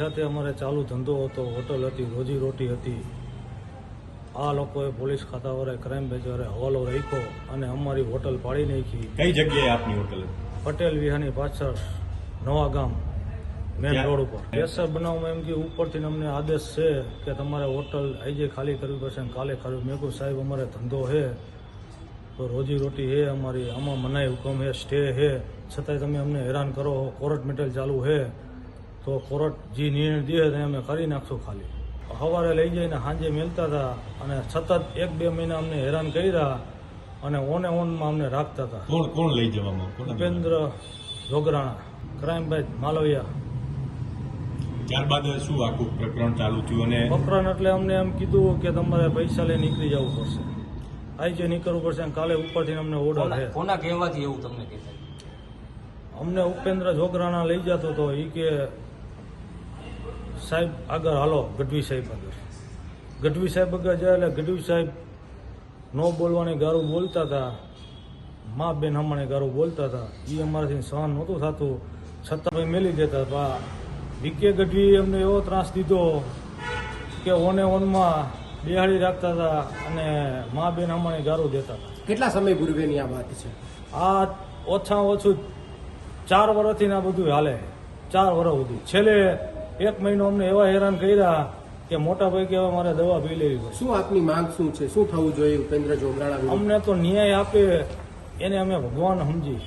સાથે અમારે ચાલુ ધંધો હતો હોટલ હતી રોજી રોટી હતી. આ લોકોએ પોલીસ ખાતાવાળાએ ક્રાઇમ બ્રાન્ચવાળાએ હવાલો રાખ્યો અને અમારી હોટલ પાડી નાખી. કઈ જગ્યાએ આપની હોટલ પટેલ વિહારની પાછળ નવા ગામ મેન રોડ ઉપર. કેસર બનાવવામાં એમ કે ઉપરથી અમને આદેશ છે કે તમારે હોટલ આજે ખાલી કરવી પડશે અને કાલે ખાલી. મેં કહ્યું સાહેબ અમારે ધંધો છે. તો રોજી રોટી હે અમારી આમાં મનાઈ હુકમ હે સ્ટે હે છતાંય તમે અમને હેરાન કરો કોર્ટ મેટલ ચાલુ છે. તો કોર્ટ જે નિર્ણય દે અમે કરી નાખશું ખાલી. સવારે લઈ જઈને સાંજે મેલતા હતા અને સતત એક બે મહિના અમને હેરાન કર્યા અને ઓને ઓનમાં અમને રાખતા હતા. કોણ કોણ લઈ જવામાં? ઉપેન્દ્ર જોગરાણા ક્રાઇમ બ્રાન્ચ માલવિયા ત્યારબાદ શું આખું પ્રકરણ ચાલુ થયું અને પ્રકરણ એટલે અમને એમ કીધું કે તમારે પૈસા લઈ નીકળી જવું પડશે. આજે નીકળવું પડશે અને કાલે ઉપરથી અમને ઓર્ડર છે કોના- કોના કહેવાથી એવું તમને કહેતા અમને ઉપેન્દ્ર જોગરાણા લઈ જતો હતો એ કે સાહેબ આગળ હાલો ગઢવી સાહેબ આગળ. ગઢવી સાહેબ આગળ જાય એટલે ગઢવી સાહેબ નો બોલવાની ગારું બોલતા હતા. મા બેન હમણે ગારું બોલતા હતા. એ અમારાથી સહન નહોતું થતું. છતાં ભાઈ મેલી દેતા હતા. વિકે ગઢવી અમને એવો ત્રાસ દીધો કે ઓને ઓનમાં બેહાડી રાખતા હતા અને મા બેન હમણે ગારું દેતા હતા. કેટલા સમય પૂર્વેની આ વાત છે? આ ઓછામાં ઓછું ચાર વર્ષથી આ બધું હાલે. ચાર વર્ષ સુધી. છેલ્લે એક મહિનો અમને એવા હેરાન કર્યા કે મોટા ભાઈ કહેવા મારે દવા પી લેવી પડે. શું આપની માંગ શું છે? શું થવું જોઈએ ઉપેન્દ્ર જોગરાણા અમને તો ન્યાય આપે એને અમે ભગવાન સમજી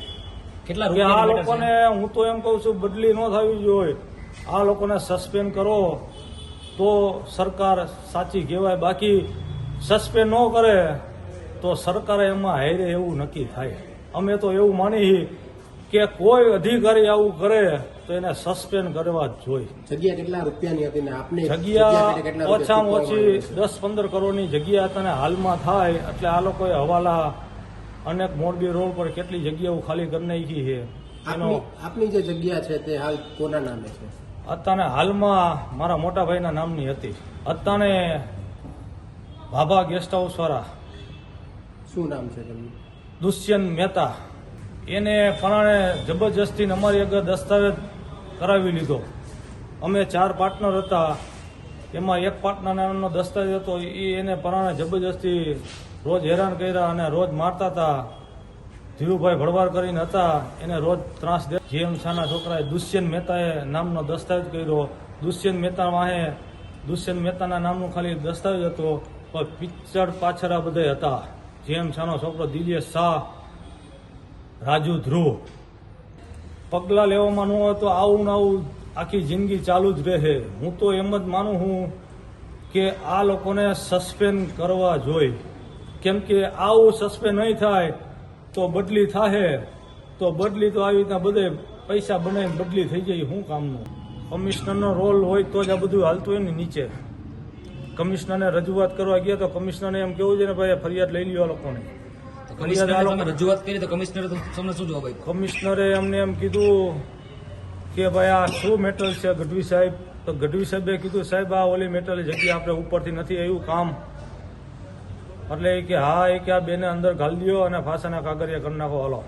કેટલા આ લોકોને હું તો એમ કહું છું બદલી ન થવી જોઈએ. આ લોકોને સસ્પેન્ડ કરો તો સરકાર સાચી કહેવાય. બાકી સસ્પેન્ડ ન કરે તો સરકારે એમાં હારે એવું નક્કી થાય. અમે તો એવું માની કે કોઈ અધિકારી આવું કરે તો એને સસ્પેન્ડ કરવા જોઈએ. જગ્યા કેટલા રૂપિયાની હતી ને આપને જગ્યા ઓછામાં ઓછી દસ પંદર કરોડની જગ્યા તને હાલમાં થાય એટલે આ લોકોએ હવાલા અનેક મોરબી રોડ પર કેટલી જગ્યાઓ ખાલી કરી નાખી છે. એનો આપની જે જગ્યા છે તે હાલ કોના નામે છે? અત્યારે હાલમાં મારા મોટા ભાઈના નામની હતી. અત્યારે ભાભા ગેસ્ટ હાઉસ વાળા. શું નામ છે તેમનું? દુષ્યંત મહેતા. એને પરાણે જબરજસ્તી અમારી આગળ દસ્તાવેજ કરાવી લીધો. અમે ચાર પાર્ટનર હતા. એમાં એક પાર્ટનરનો દસ્તાવેજ હતો. એ એને પરાણે જબરજસ્તી રોજ હેરાન કર્યા અને રોજ મારતા હતા. ધીરુભાઈ ભળવાર કરીને હતા. એને રોજ ત્રાસ દે જીએમ શાના છોકરાએ દુષ્યંત મહેતાએ નામનો દસ્તાવેજ કર્યો. દુષ્યંત મહેતા વાહે દુષ્યંત મહેતાના નામનું ખાલી દસ્તાવેજ હતો. પણ પિક્ચર પાછળ આ બધા હતા. જીએમ શાનો છોકરો દિલ્હી શાહ, રાજુ ધ્રુવ. પગલાં લેવામાં ન હોય તો આવું ને આવું આખી જિંદગી ચાલુ જ રહે. હું તો એમ જ માનું છું કે આ લોકોને સસ્પેન્ડ કરવા જોઈએ. કેમ કે આવું સસ્પેન્ડ નહીં થાય તો બદલી થાય તો બદલી તો આવી રીતના બધે પૈસા બનાવીને બદલી થઈ જાય શું કામનું? કમિશનરનો રોલ હોય તો જ આ બધું હાલતું હોય ને નીચે. કમિશનરને રજૂઆત કરવા ગયા તો કમિશનરને એમ કેવું છે ને, ભાઈ ફરિયાદ લઈ લ્યો આ લોકોને. કમિશનરે રજૂઆત કરી તો કમિશનરે તમને શું જવાબ આપ્યો? કમિશનરે અમને એમ કીધું કે ભાઈ આ શું મેટલ છે ગઢવી સાહેબ? તો ગઢવી સાહેબે કીધું સાહેબ આ ઓલી મેટલ જગ્યા આપણે ઉપરથી નથી આવ્યું કામ. એટલે કે હા એ કે આ બેને અંદર ઘાલી દો અને ફાંસાના કાગરિયા કરી નાખો હાલો.